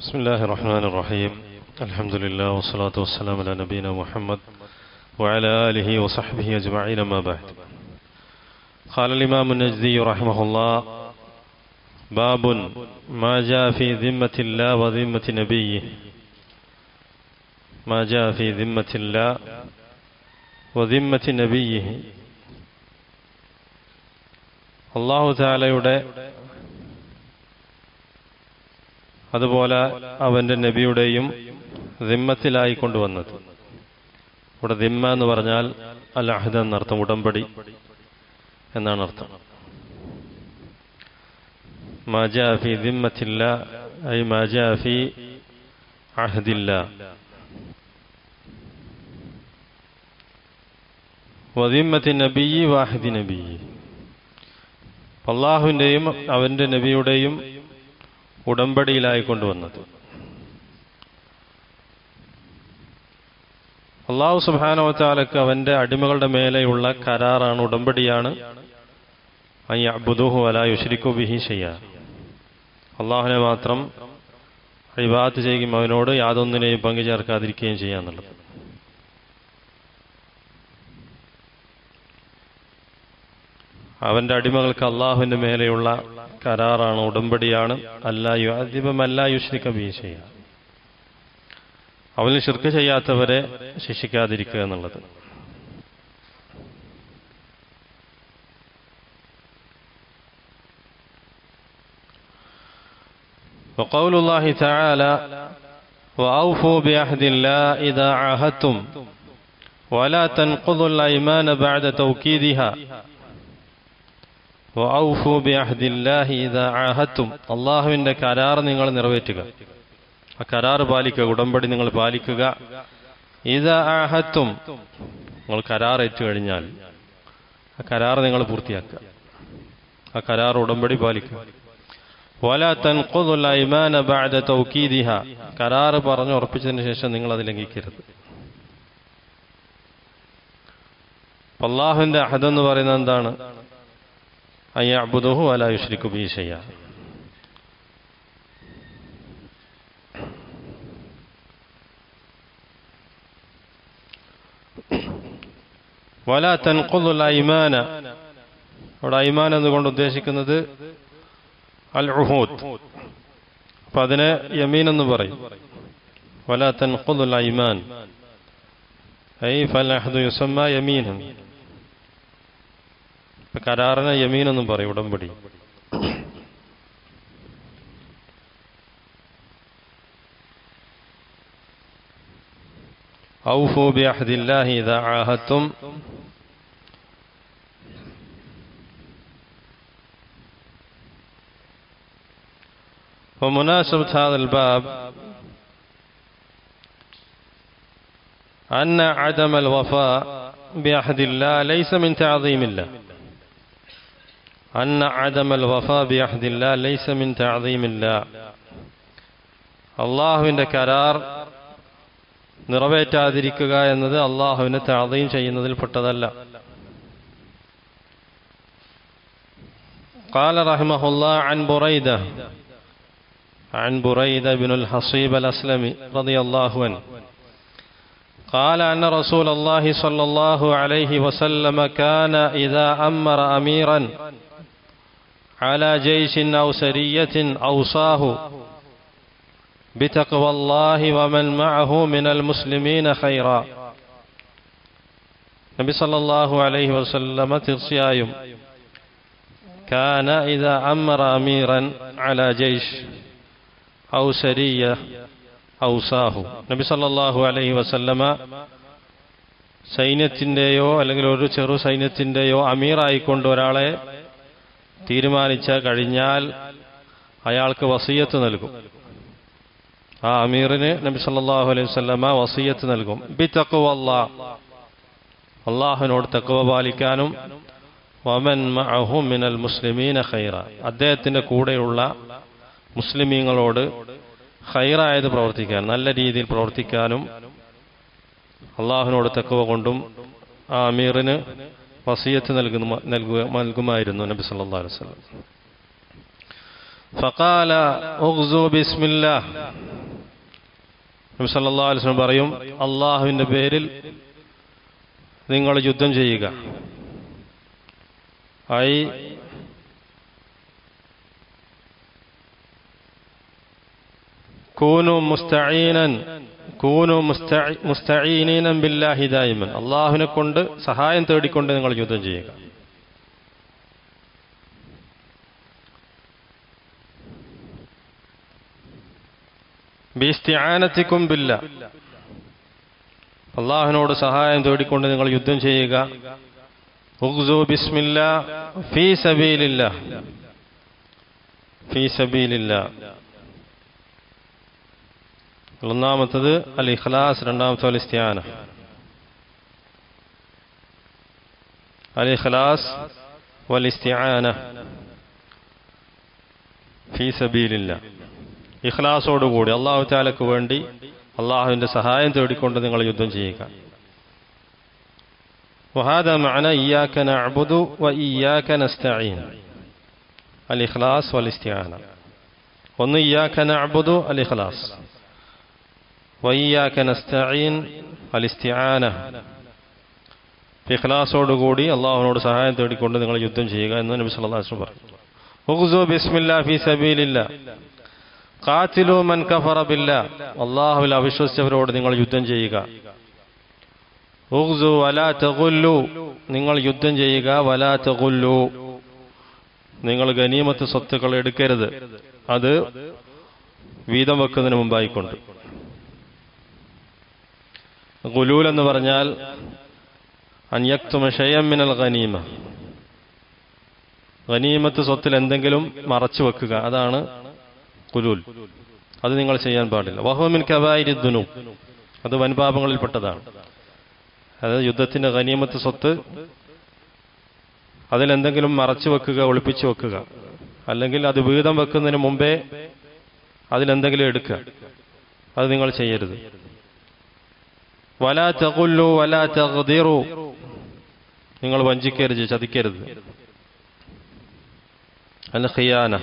بسم الله الرحمن الرحيم. الحمد لله والصلاة والسلام على نبينا محمد وعلى آله وصحبه أجمعين ما بعد. قال الإمام النجدي رحمه الله باب ما جاء في ذمة الله وذمة نبيه. ما جاء في ذمة الله وذمة نبيه. الله تعالى يدعي അതുപോലെ അവന്റെ നബിയുടെയും ദിമ്മത്തിലായി കൊണ്ടുവന്നത്. ഇവിടെ ദിമ്മ എന്ന് പറഞ്ഞാൽ അൽ അഹദ് എന്നർത്ഥം ഉടമ്പടി എന്നാണ് അർത്ഥം. മാജാഫി ദിമ്മത്തില്ല ഐ മാജാഫി അഹദില്ല. വദിമ്മത്തി നബി വാഹിദി നബി അള്ളാഹുവിന്റെയും അവന്റെ നബിയുടെയും ഉടമ്പടിയിലായി കൊണ്ടുവന്നത് അള്ളാഹു സുബാനോച്ചാലക്ക് അവന്റെ അടിമകളുടെ മേലെയുള്ള കരാറാണ് ഉടമ്പടിയാണ്. ബിഹി അള്ളാഹുനെ മാത്രം അഴിബാത്ത് ചെയ്യുകയും അവനോട് യാതൊന്നിനെയും പങ്കു ചേർക്കാതിരിക്കുകയും ചെയ്യുക എന്നുള്ളത് അവന്റെ അടിമകൾക്ക് അള്ളാഹുവിന്റെ മേലെയുള്ള കരാറാണ് ഉടമ്പടിയാണ് അല്ലാ യുഅദിബം അല്ലാ യുഷ്രിക്ക ബി ചെയ്യുക അവന് ശിർക്ക് ചെയ്യാത്തവരെ ശിക്ഷിക്കാതിരിക്കുക എന്നുള്ളത് وقول الله تعالى وأوفوا بعهد الله إذا عاهدتم ولا تنقضوا الأيمان بعد توكيدها അള്ളാഹുവിന്റെ കരാർ നിങ്ങൾ നിറവേറ്റുക. ആ കരാർ പാലിക്കുക ഉടമ്പടി നിങ്ങൾ പാലിക്കുക. ഇദാ ആഹത്തും നിങ്ങൾ കരാർ ഏറ്റു കഴിഞ്ഞാൽ ആ കരാർ നിങ്ങൾ പൂർത്തിയാക്കുക. ആ കരാർ ഉടമ്പടി പാലിക്കുക. കരാർ പറഞ്ഞു ഉറപ്പിച്ചതിന് ശേഷം നിങ്ങൾ അത് ലംഘിക്കരുത്. അള്ളാഹുവിന്റെ അഹദ് എന്ന് പറയുന്നത് എന്താണ്? أن يعبدوه ولا يشرك به شيئا വല തൻഖുദുൽ ഐമാന അവിടെ ഐമാൻ എന്നുകൊണ്ട് ഉദ്ദേശിക്കുന്നത് അൽ ഉഹൂദ് അപ്പൊ അതിനെ യമീൻ എന്ന് പറയും വല തൻഖുദുൽ ഐമാൻ ഐ ഫൽ അഹദു യുസമ്മ യമീനൻ കരാറിനെ യമീൻ എന്നും പറയും ഉടമ്പടി أوفوا بعهد الله إذا عاهدتم ومناسبة هذا الباب أن عدم الوفاء بعهد الله ليس من تعظيم الله أن عدم الوفاء بعهد الله ليس من تعظيم الله അള്ളാഹുവിൻ്റെ കരാർ നിറവേറ്റാതിരിക്കുക എന്നത് അള്ളാഹുവിനെ താതയും ചെയ്യുന്നതിൽ പെട്ടതല്ല قال رحمه الله عن بريدة عن بريدة بن الحصيب الأسلمي رضي الله عنه قال أن رسول الله صلى الله عليه وسلم كان إذا أمر أميرا على جيش أو سرية أوصاه بتقوى الله ومن معه من المسلمين خيرا നബി സല്ലല്ലാഹു അലൈഹി വസല്ലമ തീർച്ചയായും കാന ഇദാ അമറ അമീറൻ അലാ ജയ്ഷ് ഔ സരിയ ഔസാഹു നബി സല്ലല്ലാഹു അലൈഹി വസല്ലമ സൈന്യത്തിൻ്റെയോ അല്ലെങ്കിൽ ഒരു ചെറു സൈന്യത്തിൻ്റെയോ അമീറായിക്കൊണ്ട് ഒരാളെ തീരുമാനിച്ച കഴിഞ്ഞാൽ അയാൾക്ക് വസീയത്ത് നൽകും. ആ അമീറിന് നബി സല്ലാഹു അലൈഹി വസല്ലമ വസീയത്ത് നൽകും. ബി തക്കുവ അള്ളാഹുവിനോട് തക്കുവ പാലിക്കാനും വമൻ മിനൽ മുസ്ലിമീന ഖൈറ. അദ്ദേഹത്തിന്റെ കൂടെയുള്ള മുസ്ലിമീങ്ങളോട് ഖൈറായത് പ്രവർത്തിക്കാൻ നല്ല രീതിയിൽ പ്രവർത്തിക്കാനും അള്ളാഹുവിനോട് തക്കുവ കൊണ്ടും ആ അമീറിന് വസീയത്ത് നൽകുന്ന നൽകുക നൽകുമായിരുന്നു നബി സല്ലാ അലൈഹി സ്വലം ഫക്കാല ബിസ്മില്ല നബി സല്ലാ അലൈഹി സ്വലം പറയും അള്ളാഹുവിൻ്റെ പേരിൽ നിങ്ങൾ യുദ്ധം ചെയ്യുക ഐ കൂനു മുസ്തഈനൻ കൂനു മുസ്തഈ- ബില്ലാഹി ദായിമൻ. അള്ളാഹുവിനെ കൊണ്ട് സഹായം തേടിക്കൊണ്ട് നിങ്ങൾ യുദ്ധം ചെയ്യുക. ബീസ്തിയാനത്തിക്കും ബില്ല. അള്ളാഹുവിനോട് സഹായം തേടിക്കൊണ്ട് നിങ്ങൾ യുദ്ധം ചെയ്യുക. ഉഖ്സു ബിസ്മില്ല ഫീ സബീലില്ല. ഫീ സബീലില്ല. ഒന്നാമത്തത് അൽ ഇഖ്ലാസ് രണ്ടാമത്തെ അൽ ഇസ്തിയാന അൽ ഇഖ്ലാസ് വൽ ഇസ്തിയാന ഫീ സബീലില്ല ഇഖ്ലാസോടുകൂടി അള്ളാഹു താലക്ക് വേണ്ടി അള്ളാഹുവിന്റെ സഹായം തേടിക്കൊണ്ട് നിങ്ങൾ യുദ്ധം ചെയ്യുക وهذا معنى إياك نعبد وإياك نستعين الإخلاص والاستعانة ഒന്ന് ഇയാക്ക നഅബുദു അൽ ഇഖ്ലാസ് വയ്യാക്ക നസ്തഈൻ അൽ ഇസ്തിആന ഇഖ്ലാസോടുകൂടി അള്ളാഹുവിനോട് സഹായം തേടിക്കൊണ്ട് നിങ്ങൾ യുദ്ധം ചെയ്യുക എന്ന് നബി സല്ലല്ലാഹു അലൈഹി പറഞ്ഞു. ഉഖ്സു ബിസ്മില്ലാ ഫീ സബീലില്ലാ. ഖാതിലു മൻ കഫറ ബില്ലാ. അള്ളാഹുവിൽ അവിശ്വസിച്ചവരോട് നിങ്ങൾ യുദ്ധം ചെയ്യുക. ഉഖ്സു വലാ തഗുല്ലു നിങ്ങൾ യുദ്ധം ചെയ്യുക വലാ തഗുല്ലു നിങ്ങൾ ഗനീമത്ത് സ്വത്തുക്കൾ എടുക്കരുത്. അത് വീതം വെക്കുന്നതിന് മുമ്പായിക്കൊണ്ട്. ഗുലൂൽ എന്ന് പറഞ്ഞാൽ അന്യക്തുമഷയമിനൽ ഖനീമ ഖനീമത്ത് സ്വത്തിൽ എന്തെങ്കിലും മറച്ചു വെക്കുക. അതാണ് കുലൂൽ അത് നിങ്ങൾ ചെയ്യാൻ പാടില്ല. വഹോമിൻ കബായിരിദ്ദുനു അത് വൻപാപങ്ങളിൽപ്പെട്ടതാണ് അതായത് യുദ്ധത്തിന്റെ ഖനീമത്ത് സ്വത്ത് അതിലെന്തെങ്കിലും മറച്ചു വെക്കുക ഒളിപ്പിച്ചു വെക്കുക. അല്ലെങ്കിൽ അത് വീതം വെക്കുന്നതിന് മുമ്പേ അതിലെന്തെങ്കിലും എടുക്കുക. അത് നിങ്ങൾ ചെയ്യരുത്. വലാ തകുല്ലു വലാ തഖ്ദിറു നിങ്ങൾ വഞ്ചിക്കരുത് ചതിക്കരുത്. ഖിയാന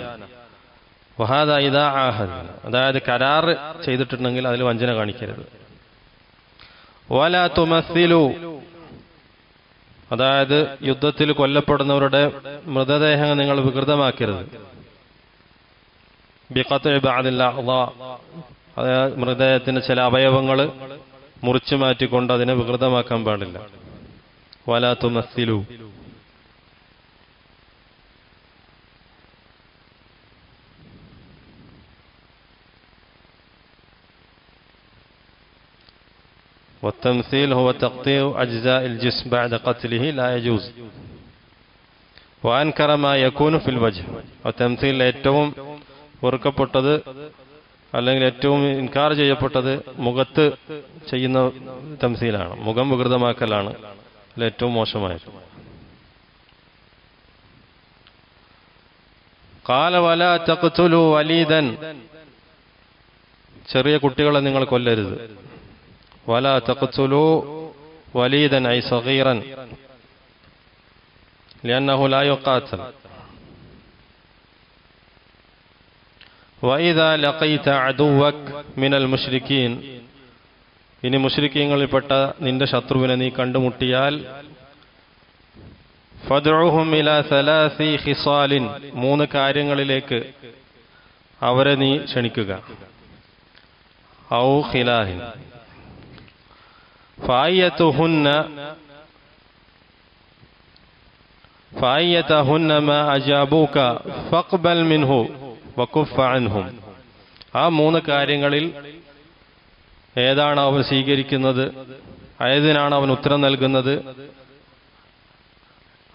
അതായത് കരാർ ചെയ്തിട്ടുണ്ടെങ്കിൽ അതിൽ വഞ്ചന കാണിക്കരുത്. വല തുമസ്സിലു. അതായത് യുദ്ധത്തിൽ കൊല്ലപ്പെടുന്നവരുടെ മൃതദേഹങ്ങൾ നിങ്ങൾ വികൃതമാക്കരുത്. ബിഖത്ത് അതായത് മൃതദേഹത്തിന്റെ ചില അവയവങ്ങൾ മുറിച്ചു മാറ്റിക്കൊണ്ട് അതിനെ വികൃതമാക്കാൻ പാടില്ല വല തുമസ്സിലു والتمثيل هو تقطيع أجزاء الجسم بعد قتله لا يجوز وأنكر ما يكون في الوجه والتمثيل ഏറ്റവും വെറുക്കപ്പെട്ടത് അല്ലെങ്കിൽ ഏറ്റവും ഇൻകാർ ചെയ്യപ്പെട്ടത് മുഖത്ത് ചെയ്യുന്ന തംസീലാണ്. മുഖം വികൃതമാക്കലാണ്. അതിൽ ഏറ്റവും മോശമായത്. കാലവല ചക്കുലു വലീതൻ ചെറിയ കുട്ടികളെ നിങ്ങൾ കൊല്ലരുത്. വല ചക്കുലു വലീതൻ ഐ സഹീറൻ ലിയന്നഹുലായോ കാത്തൽ വൈദ ലഖൈത അദുവക് മിനൽ മുഷ്രിഖീൻ ഇനി മുഷ്രിഖീങ്ങളിൽപ്പെട്ട നിന്റെ ശത്രുവിനെ നീ കണ്ടുമുട്ടിയാൽ ഫദ്ഉഹും ഇല സലാസി ഹിസാലിൻ മൂന്ന് കാര്യങ്ങളിലേക്ക് അവരെ നീ ക്ഷണിക്കുക. ഔ ഖിലാഹിൻ. ഫായത്തുഹുന്ന ഫായത്തുഹുന്ന മാ അജാബൂക ഫഖ്ബൽ മിൻഹു. വക്കുഫാൻഹും ആ മൂന്ന് കാര്യങ്ങളിൽ ഏതാണ് അവൻ സ്വീകരിക്കുന്നത്? ഏതിനാണ് അവൻ ഉത്തരം നൽകുന്നത്?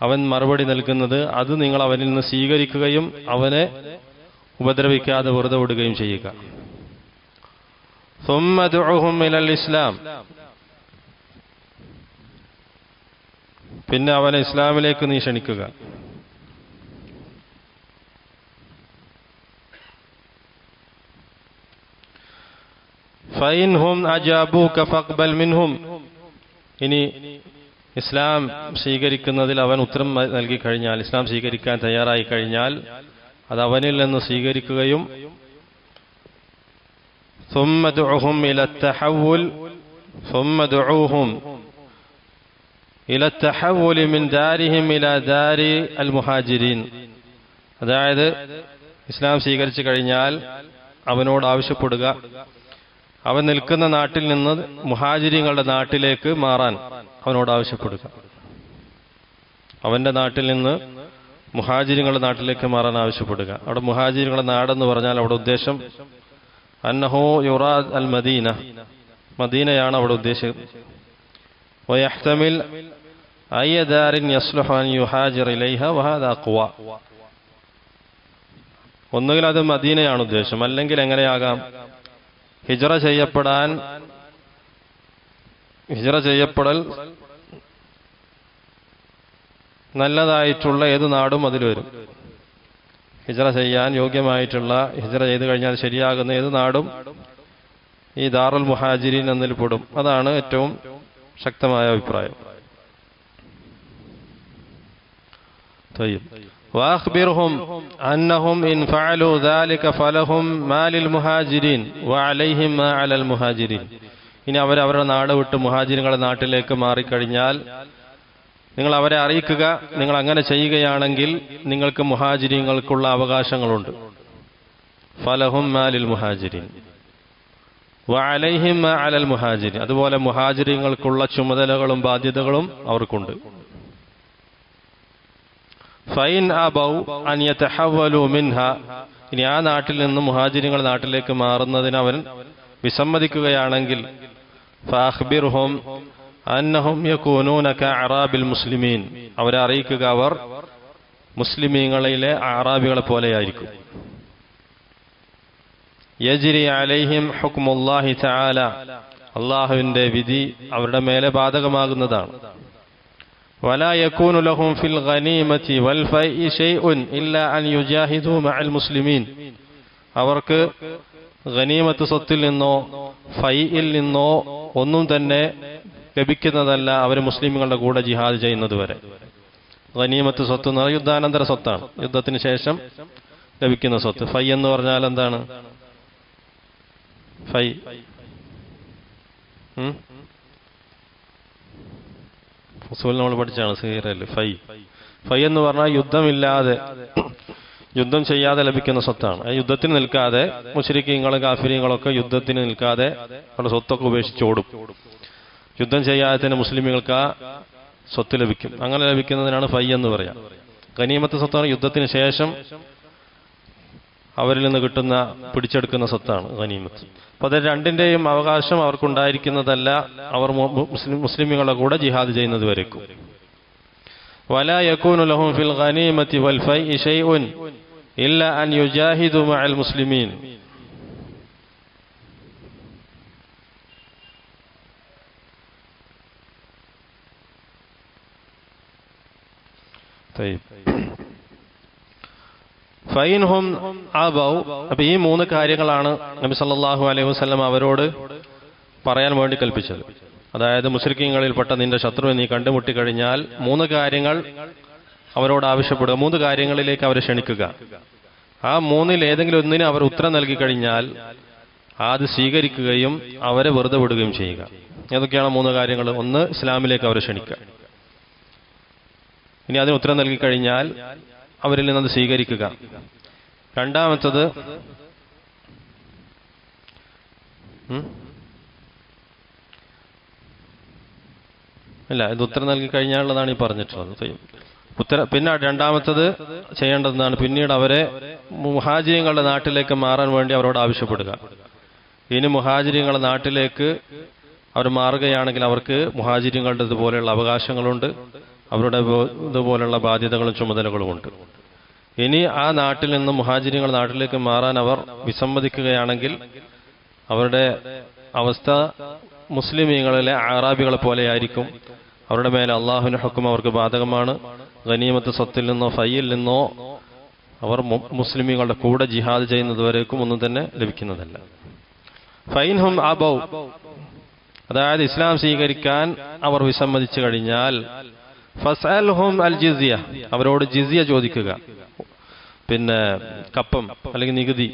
അവൻ മറുപടി നൽകുന്നത് അത് നിങ്ങൾ അവനിൽ നിന്ന് സ്വീകരിക്കുകയും അവനെ ഉപദ്രവിക്കാതെ വെറുതെ വിടുകയും ചെയ്യുക. ഇസ്ലാം പിന്നെ അവനെ ഇസ്ലാമിലേക്ക് നീ ക്ഷണിക്കുക. ഫൈൻഹും അജാബൂക ഫഖ്ബൽ മിൻഹും ഇനി ഇസ്ലാം സ്വീകരിക്കുന്നതിൽ അവൻ ഉത്തരം നൽകി കഴിഞ്ഞാൽ ഇസ്ലാം സ്വീകരിക്കാൻ തയ്യാറായി കഴിഞ്ഞാൽ അത് അവനിൽ നിന്ന് സ്വീകരിക്കുകയും ثم دعهم إلى التحول ثم دعوهم إلى التحول من دارهم إلى دار المهاجرين അതായത് ഇസ്ലാം സ്വീകരിച്ചു കഴിഞ്ഞാൽ അവനോട് ആവശ്യപ്പെടുക അവൻ നിൽക്കുന്ന നാട്ടിൽ നിന്ന് മുഹാജിരിങ്ങളുടെ നാട്ടിലേക്ക് മാറാൻ അവനോട് ആവശ്യപ്പെടുക. അവന്റെ നാട്ടിൽ നിന്ന് മുഹാജിരിങ്ങളുടെ നാട്ടിലേക്ക് മാറാൻ ആവശ്യപ്പെടുക. അവിടെ മുഹാജിരിങ്ങളുടെ നാടെന്ന് പറഞ്ഞാൽ അവിടെ ഉദ്ദേശം അന്നഹോ യുറാദ് അൽ മദീന. മദീനയാണ് അവിടെ ഉദ്ദേശം. യുഹാജിർ ഒന്നുകിൽ അത് മദീനയാണ് ഉദ്ദേശം. അല്ലെങ്കിൽ എങ്ങനെയാകാം? ഹിജറ ചെയ്യപ്പെടാൻ ഹിജറ ചെയ്യപ്പെടൽ നല്ലതായിട്ടുള്ള ഏത് നാടും അതിൽ വരും. ഹിജറ ചെയ്യാൻ യോഗ്യമായിട്ടുള്ള ഹിജറ ചെയ്ത് കഴിഞ്ഞാൽ ശരിയാകുന്ന ഏത് നാടും ഈ ദാറുൽ മുഹാജിരീൻ എന്നതിൽ പെടും. അതാണ് ഏറ്റവും ശക്തമായ അഭിപ്രായം. തയ്യും. وأخبرهم أنهم إن فعلوا ذلك فلهم ما للمهاجرين وعليهم ما على المهاجرين ഇനി അവർ അവരുടെ നാട് വിട്ട് മുഹാജിരുകളുടെ നാട്ടിലേക്ക് മാറിക്കഴിഞ്ഞാൽ നിങ്ങൾ അവരെ അറിയിക്കുക നിങ്ങൾ അങ്ങനെ ചെയ്യുകയാണെങ്കിൽ നിങ്ങൾക്ക് മുഹാജിരിങ്ങൾക്കുള്ള അവകാശങ്ങളുണ്ട് ഫലഹും മാലിൽ മുഹാജിരീൻ വഅലൈഹിം മാ അലൽ മുഹാജിരി അതുപോലെ മുഹാജിരിങ്ങൾക്കുള്ള ചുമതലകളും ബാധ്യതകളും അവർക്കുണ്ട് ഫൈൻ അബൗ അൻ യതഹവലു മിൻഹ. ഇനി ആ നാട്ടിൽ നിന്ന് മുഹാജിനുകൾ നാട്ടിലേക്ക് മാറുന്നതിന് അവൻ വിസമ്മതിക്കുകയാണെങ്കിൽ അറാബിൽ മുസ്ലിമീൻ. അവരെ അറിയിക്കുക അവർ മുസ്ലിമീങ്ങളിലെ അറാബികളെ പോലെയായിരിക്കും. യജിരി അലൈഹിം ഹുക്മുല്ലാഹി ചാല അള്ളാഹുവിന്റെ വിധി അവരുടെ മേലെ ബാധകമാകുന്നതാണ്. ولا يكون لهم في الغنيمة والفيء شيء إلا أن يجاهدوا مع المسلمين അവർക്ക് ഗനീമത്ത് സ്വത്തിൽ നിന്നോ ഫൈയിൽ നിന്നോ ഒന്നും തന്നെ ലഭിക്കുന്നതല്ല അവർ മുസ്ലിമുകളുടെ കൂടെ ജിഹാദ് ചെയ്യുന്നത് വരെ ഗനീമത്ത് സ്വത്ത് എന്ന് പറഞ്ഞാൽ യുദ്ധാനന്തര സ്വത്താണ് യുദ്ധത്തിന് ശേഷം ലഭിക്കുന്ന സ്വത്ത് ഫൈ എന്ന് പറഞ്ഞാൽ എന്താണ് ഫൈ ഉം? ഫുസൂൽ നമ്മൾ പഠിച്ചാണ് സീറൽ ഫൈ. ഫൈ എന്ന് പറഞ്ഞാൽ യുദ്ധമില്ലാതെ യുദ്ധം ചെയ്യാതെ ലഭിക്കുന്ന സ്വത്താണ്. ആ യുദ്ധത്തിന് നിൽക്കാതെ മുഷരിക്കീങ്ങളും കാഫിരിങ്ങളൊക്കെ യുദ്ധത്തിന് നിൽക്കാതെ അവരുടെ സ്വത്തൊക്കെ ഉപേക്ഷിച്ചോടും യുദ്ധം ചെയ്യാതെ തന്നെ മുസ്ലിമുകൾക്ക് ആ സ്വത്ത് ലഭിക്കും. അങ്ങനെ ലഭിക്കുന്നതിനാണ് ഫൈ എന്ന് പറയാം. ഗനീമത്ത് സ്വത്താണ് യുദ്ധത്തിന് ശേഷം അവരിൽ നിന്ന് കിട്ടുന്ന പിടിച്ചെടുക്കുന്ന സ്വത്താണ് ഗനീമത്ത് അപ്പൊ അത് രണ്ടിന്റെയും അവകാശം അവർക്കുണ്ടായിരിക്കുന്നതല്ല അവർ മു- മു- മുസ്ലിം മുസ്ലിമുകളുടെ കൂടെ ജിഹാദ് ചെയ്യുന്നത് വരേക്കും ولا يكون لهم في الغنيمة والفيء شيء إلا أن يجاهدوا مع المسلمين طيب ഫൈൻഹും ആബൗ അപ്പൊ ഈ മൂന്ന് കാര്യങ്ങളാണ് നബി സല്ലാഹു അലൈഹി വസ്ലം അവരോട് പറയാൻ വേണ്ടി കൽപ്പിച്ചത്. അതായത് മുസ്ലിക്കീങ്ങളിൽപ്പെട്ട നിന്റെ ശത്രുവിനെ നീ കണ്ടുമുട്ടി കഴിഞ്ഞാൽ മൂന്ന് കാര്യങ്ങൾ അവരോട് ആവശ്യപ്പെടുക. മൂന്ന് കാര്യങ്ങളിലേക്ക് അവരെ ക്ഷണിക്കുക. ആ മൂന്നിൽ ഏതെങ്കിലും ഒന്നിന് അവർ ഉത്തരം നൽകി കഴിഞ്ഞാൽ അത് സ്വീകരിക്കുകയും അവരെ വെറുതെ വിടുകയും ചെയ്യുക. ഏതൊക്കെയാണ് മൂന്ന് കാര്യങ്ങൾ? ഒന്ന് ഇസ്ലാമിലേക്ക് അവരെ ക്ഷണിക്കുക. ഇനി അതിന് ഉത്തരം നൽകി കഴിഞ്ഞാൽ അവരിൽ നിന്നത് സ്വീകരിക്കുക. രണ്ടാമത്തത് അല്ല ഇത് ഉത്തരം നൽകി കഴിഞ്ഞാലുള്ളതാണ് ഈ പറഞ്ഞിട്ടുള്ളത്. ഉത്തര പിന്നെ രണ്ടാമത്തത് ചെയ്യേണ്ടതെന്നാണ്. പിന്നീട് അവരെ മുഹാജിയങ്ങളുടെ നാട്ടിലേക്ക് മാറാൻ വേണ്ടി അവരോട് ആവശ്യപ്പെടുക. ഇനി മുഹാജിര്യങ്ങളുടെ നാട്ടിലേക്ക് അവർ മാറുകയാണെങ്കിൽ അവർക്ക് മുഹാജിര്യങ്ങളുടെ ഇതുപോലെയുള്ള അവകാശങ്ങളുണ്ട്. അവരുടെ ഇതുപോലെയുള്ള ബാധ്യതകളും ചുമതലകളുമുണ്ട്. ഇനി ആ നാട്ടിൽ നിന്ന് മുഹാജിനികൾ നാട്ടിലേക്ക് മാറാൻ അവർ വിസമ്മതിക്കുകയാണെങ്കിൽ അവരുടെ അവസ്ഥ മുസ്ലിമീങ്ങളിലെ ആറാബികളെ പോലെയായിരിക്കും. അവരുടെ മേലെ അള്ളാഹുവിന്റെ ഹക്കും അവർക്ക് ബാധകമാണ്. ഗനീമത്ത് സ്വത്തിൽ നിന്നോ ഫയ്യിൽ നിന്നോ അവർ മുസ്ലിമീങ്ങളുടെ കൂടെ ജിഹാദ് ചെയ്യുന്നതുവരേക്കും ഒന്നും തന്നെ ലഭിക്കുന്നതല്ല. ഫൈൻഹും അബൗ. അതായത് ഇസ്ലാം സ്വീകരിക്കാൻ അവർ വിസമ്മതിച്ചു കഴിഞ്ഞാൽ ഫസൽഹും അൽ ജിസിയ അവരോട് ജിസിയ ചോദിക്കുക. പിന്നെ കപ്പം അല്ലെങ്കിൽ നികുതി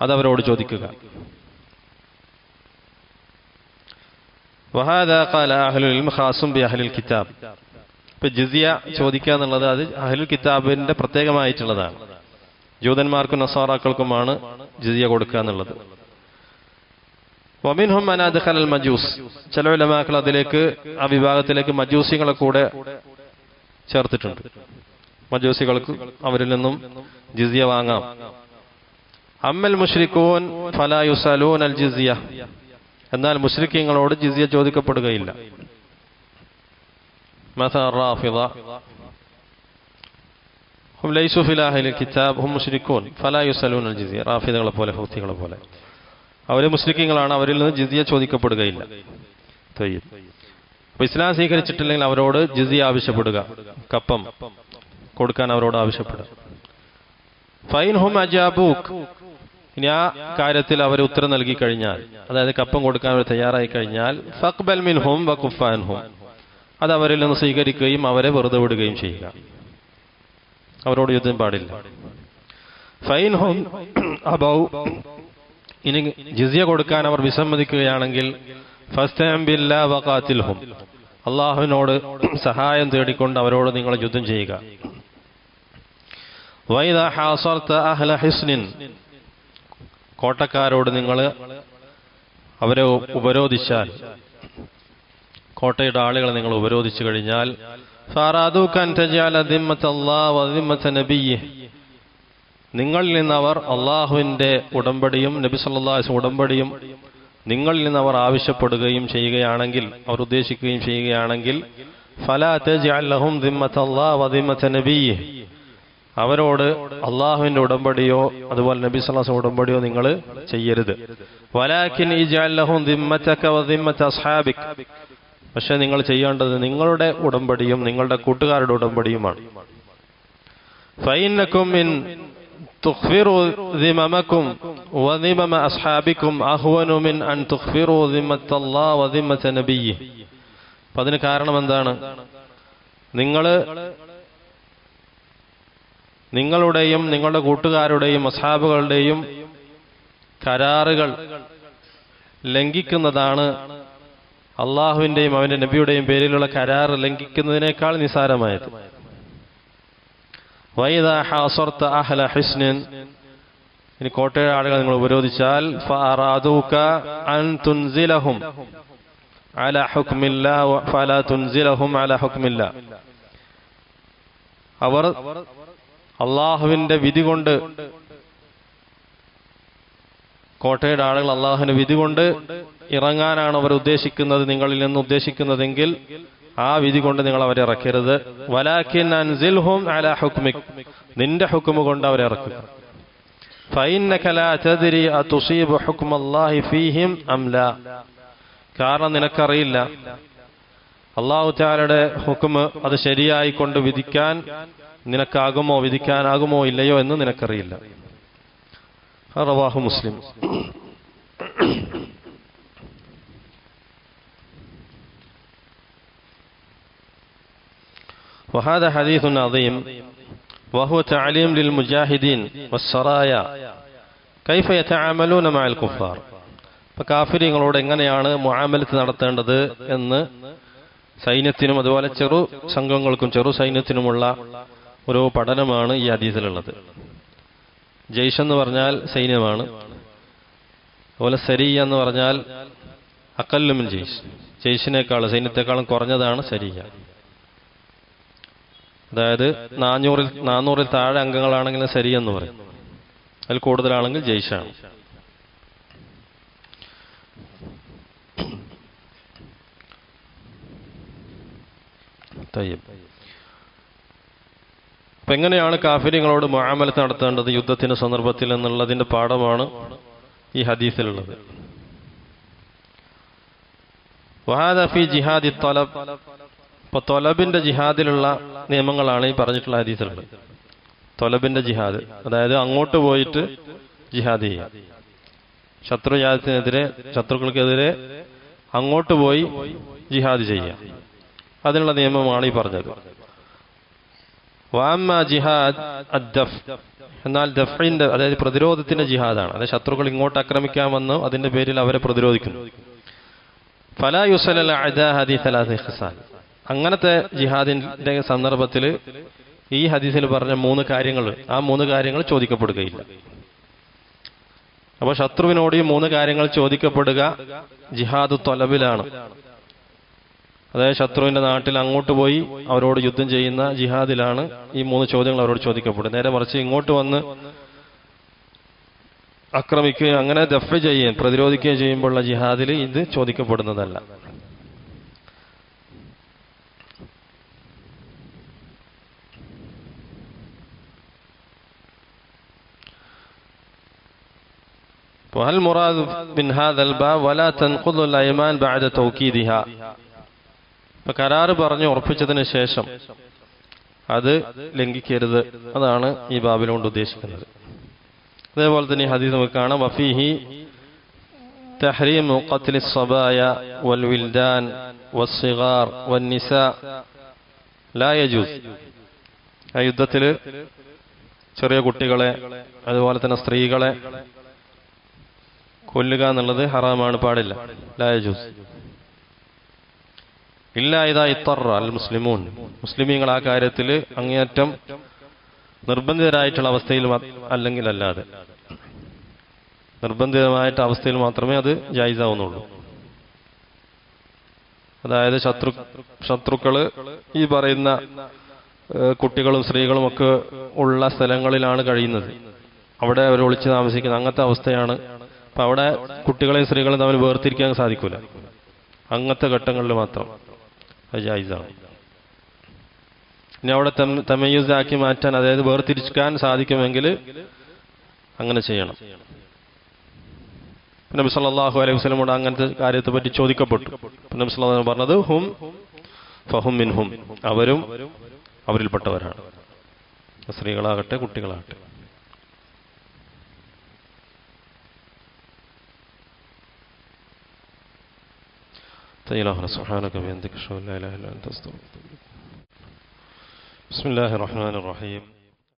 അതവരോട് ചോദിക്കുക. കിതാബ്. ഇപ്പൊ ജിസിയ ചോദിക്കുക എന്നുള്ളത് അത് അഹലുൽ കിതാബിന്റെ പ്രത്യേകമായിട്ടുള്ളതാണ്. ജൂതന്മാർക്കും നസാറാക്കൾക്കുമാണ് ജിസിയ കൊടുക്കുക എന്നുള്ളത്. വമിൻഹും മജൂസ്. ചില ഉലമാക്കൾ അതിലേക്ക് ആ വിഭാഗത്തിലേക്ക് മജൂസികളെ കൂടെ ചേർത്തിട്ടുണ്ട്. മജൂസികൾക്ക് അവരിൽ നിന്നും ജിസിയ വാങ്ങാം. അമ്മൽ മുഷ്രിഖൂൻ ഫലായുസലൂൻ അൽ ജിസിയ. എന്നാൽ മുഷ്രിഖീങ്ങളോട് ജിസിയ ചോദിക്കപ്പെടുകയില്ല. റാഫിദ. ഹും കിതാബ് ഹും ഫലാ ജിസിയ. റാഫിദകളെ പോലെ ഹൂത്തികളെ പോലെ. അവർ മുസ്ലിക്കീങ്ങളാണ് അവരിൽ നിന്ന് ജിസിയ ചോദിക്കപ്പെടുകയില്ല. ഇസ്ലാം സ്വീകരിച്ചിട്ടില്ലെങ്കിൽ അവരോട് ജിസിയ ആവശ്യപ്പെടുക. കപ്പം. കൊടുക്കാൻ അവരോട് ആവശ്യപ്പെടും ഫൈൻ ഹും അജാബൂക്ക് ഇനി ആ കാര്യത്തിൽ അവർ ഉത്തരം നൽകി കഴിഞ്ഞാൽ അതായത് കപ്പം കൊടുക്കാൻ അവർ തയ്യാറായി കഴിഞ്ഞാൽ ഫക്ബൽ മിൻ ഹും ഹും. അത് അവരിൽ നിന്ന് സ്വീകരിക്കുകയും അവരെ വെറുതെ വിടുകയും ചെയ്യുക. അവരോട് യുദ്ധം പാടില്ല. ഫൈൻ ഹും അബൗ. ഇനി ജിസിയ കൊടുക്കാൻ അവർ വിസമ്മതിക്കുകയാണെങ്കിൽ ഫസ്തംബില്ലാവകാത്തിൽഹും അള്ളാഹുവിനോട് സഹായം തേടിക്കൊണ്ട് അവരോട് നിങ്ങൾ യുദ്ധം ചെയ്യുക. ഹാസർത്ത അഹ്ല കോട്ടക്കാരോട് നിങ്ങൾ അവരെ ഉപരോധിച്ചാൽ കോട്ടയുടെ ആളുകളെ നിങ്ങൾ ഉപരോധിച്ചു കഴിഞ്ഞാൽ നിങ്ങളിൽ നിന്ന് അവർ അള്ളാഹുവിന്റെ ഉടമ്പടിയും നബി സല്ലാസ് ഉടമ്പടിയും നിങ്ങളിൽ നിന്ന് അവർ ആവശ്യപ്പെടുകയും ചെയ്യുകയാണെങ്കിൽ അവർ ഉദ്ദേശിക്കുകയും ചെയ്യുകയാണെങ്കിൽ ഫലാഹും നബിയെ. അവരോട് അള്ളാഹുവിന്റെ ഉടമ്പടിയോ അതുപോലെ നബി സല്ലാസ് ഉടമ്പടിയോ നിങ്ങൾ ചെയ്യരുത്. പക്ഷെ നിങ്ങൾ ചെയ്യേണ്ടത് നിങ്ങളുടെ ഉടമ്പടിയും നിങ്ങളുടെ കൂട്ടുകാരുടെ ഉടമ്പടിയുമാണ്. ഫൈനക്കും അഹ്വനു മിൻ അൻ അതിന് കാരണം എന്താണ്? നിങ്ങൾ നിങ്ങളുടെയും നിങ്ങളുടെ കൂട്ടുകാരുടെയും അസാബുകളുടെയും കരാറുകൾ ലംഘിക്കുന്നതാണ് അള്ളാഹുവിന്റെയും അവന്റെ നബിയുടെയും പേരിലുള്ള കരാർ ലംഘിക്കുന്നതിനേക്കാൾ നിസാരമായത്. ഇനി കോട്ടയുടെ ആളുകൾ നിങ്ങൾ ഉപരോധിച്ചാൽ അവർ അള്ളാഹുവിന്റെ വിധി കൊണ്ട് കോട്ടയുടെ ആളുകൾ അള്ളാഹുവിന് വിധി കൊണ്ട് ഇറങ്ങാനാണ് അവർ ഉദ്ദേശിക്കുന്നത് നിങ്ങളിൽ നിന്ന് ഉദ്ദേശിക്കുന്നതെങ്കിൽ ആ വിധി കൊണ്ട് നിങ്ങൾ അവരെ ഇറക്കരുത്. ഹുക്മിക്. നിന്റെ ഹുക്കുമ കൊണ്ട് അവരെ ഇറക്കുക കാരണം നിനക്കറിയില്ല. അള്ളാഹു താലയുടെ ഹുക്കുമ് അത് ശരിയായി കൊണ്ട് വിധിക്കാൻ നിനക്കാകുമോ വിധിക്കാനാകുമോ ഇല്ലയോ എന്ന് നിനക്കറിയില്ല റവാഹു മുസ്ലിം وهذا حديث عظيم وهو تعليم للمجاهدين والسرايا كيف يتعاملون مع الكفار കാഫിര്യങ്ങളോട് എങ്ങനെയാണ് മുആമലത്ത് നടത്തേണ്ടത് എന്ന് സൈന്യത്തിനും അതുപോലെ ചെറു സംഘങ്ങൾക്കും ചെറു സൈന്യത്തിനുമുള്ള ഒരു പഠനമാണ് ഈ അതീതിലുള്ളത് ജയ്ഷ് എന്ന് പറഞ്ഞാൽ സൈന്യമാണ്. അതുപോലെ സരി എന്ന് പറഞ്ഞാൽ അക്കല്ലുമിൻ ജയ്ഷ്. ജയ്ഷിനേക്കാൾ സൈന്യത്തെക്കാളും കുറഞ്ഞതാണ് സരിയ. അതായത് നാനൂറിൽ നാനൂറിൽ താഴെ അംഗങ്ങളാണെങ്കിൽ സരി എന്ന് പറയും. അതിൽ കൂടുതലാണെങ്കിൽ ജയ്ഷാണ്. അപ്പൊ എങ്ങനെയാണ് കാഫര്യങ്ങളോട് മാമല നടത്തേണ്ടത് യുദ്ധത്തിന്റെ സന്ദർഭത്തിൽ എന്നുള്ളതിന്റെ പാഠമാണ് ഈ ഹദീസിലുള്ളത്. വഹാദഫി ജിഹാദി തലബ്. ഇപ്പൊ തൊലബിന്റെ ജിഹാദിലുള്ള നിയമങ്ങളാണ് ഈ പറഞ്ഞിട്ടുള്ള ഹദീസിലുള്ളത്. തൊലബിന്റെ ജിഹാദ്. അതായത് അങ്ങോട്ട് പോയിട്ട് ജിഹാദ് ചെയ്യുക. ശത്രുജാതത്തിനെതിരെ ശത്രുക്കൾക്കെതിരെ അങ്ങോട്ട് പോയി ജിഹാദ് ചെയ്യുക. അതിനുള്ള നിയമമാണ് ഈ പറഞ്ഞത്. ജിഹാദ് അദ്ദഫ്. എന്നാൽ ദഫിന്റെ അതായത് പ്രതിരോധത്തിന്റെ ജിഹാദാണ്. അതായത് ശത്രുക്കൾ ഇങ്ങോട്ട് ആക്രമിക്കാമെന്ന് അതിന്റെ പേരിൽ അവരെ പ്രതിരോധിക്കുന്നു. ഫലാ യുസല അങ്ങനത്തെ ജിഹാദിന്റെ സന്ദർഭത്തിൽ ഈ ഹദീസിൽ പറഞ്ഞ മൂന്ന് കാര്യങ്ങൾ ആ മൂന്ന് കാര്യങ്ങൾ ചോദിക്കപ്പെടുകയില്ല. അപ്പോൾ ശത്രുവിനോട് ഈ മൂന്ന് കാര്യങ്ങൾ ചോദിക്കപ്പെടുക ജിഹാദ് തൊലബിലാണ് അതായത് ശത്രുവിന്റെ നാട്ടിൽ അങ്ങോട്ട് പോയി അവരോട് യുദ്ധം ചെയ്യുന്ന ജിഹാദിലാണ് ഈ മൂന്ന് ചോദ്യങ്ങൾ അവരോട് ചോദിക്കപ്പെടുന്നത് നേരെ മറിച്ച് ഇങ്ങോട്ട് വന്ന് ആക്രമിക്കുകയും അങ്ങനെ ദഫ ചെയ്യുകയും പ്രതിരോധിക്കുകയും ചെയ്യുമ്പോഴുള്ള ജിഹാദിൽ ഇത് ചോദിക്കപ്പെടുന്നതല്ല وهل مراد من هذا الباب ولا تنقض الايمان بعد توكيدها ഇപ്പൊ കരാറ് പറഞ്ഞ് ഉറപ്പിച്ചതിന് ശേഷം അത് ലംഘിക്കരുത് അതാണ് ഈ ബാബിലുകൊണ്ട് ഉദ്ദേശിക്കുന്നത് അതേപോലെ തന്നെ ഈ ഹദീസ് നമുക്ക് കാണാം വഫീഹി تحريم قتل الصبايا والولدان والصغار والنساء لا يجوز ആ യുദ്ധത്തിൽ ചെറിയ കുട്ടികളെ അതുപോലെ തന്നെ സ്ത്രീകളെ കൊല്ലുക എന്നുള്ളത് ഹറാമാണ് പാടില്ല ലായജൂസ് ഇല്ല ഇതാ ഇത്തർ അൽ മുസ്ലിമൂൻ. മുസ്ലിമീങ്ങൾ ആ കാര്യത്തിൽ അങ്ങേയറ്റം നിർബന്ധിതരായിട്ടുള്ള അവസ്ഥയിൽ അല്ലെങ്കിൽ അല്ലാതെ. നിർബന്ധിതമായിട്ട് അവസ്ഥയിൽ മാത്രമേ അത് ജായിസാവുന്നുള്ളൂ. അതായത് ശത്രു ശത്രുക്കൾ ഈ പറയുന്ന കുട്ടികളും സ്ത്രീകളും ഒക്കെ ഉള്ള സ്ഥലങ്ങളിലാണ് കഴിയുന്നത്. അവിടെ അവർ ഒളിച്ച് താമസിക്കുന്നത് അങ്ങനത്തെ അവസ്ഥയാണ്. അപ്പൊ അവിടെ കുട്ടികളെയും സ്ത്രീകളെയും തമ്മിൽ വേർതിരിക്കാൻ സാധിക്കൂല. അങ്ങനത്തെ ഘട്ടങ്ങളിൽ മാത്രം. അത് ജായിസാണ് ഇനി അവിടെ തമയൂസ് മാറ്റാൻ അതായത് വേർതിരിക്കാൻ സാധിക്കുമെങ്കിൽ അങ്ങനെ ചെയ്യണം. നബി സല്ലല്ലാഹു അലൈഹി വസ്ലമോട് അങ്ങനത്തെ കാര്യത്തെ പറ്റി ചോദിക്കപ്പെട്ടു. നബി അലൈഹി പറഞ്ഞത് ഹും ഫഹും മിൻഹും. അവരും അവരിൽപ്പെട്ടവരാണ്. സ്ത്രീകളാകട്ടെ കുട്ടികളാകട്ടെ. إلهنا سبحانك أشهد أن لا إله إلا أنت أستغفرك بسم الله الرحمن الرحيم.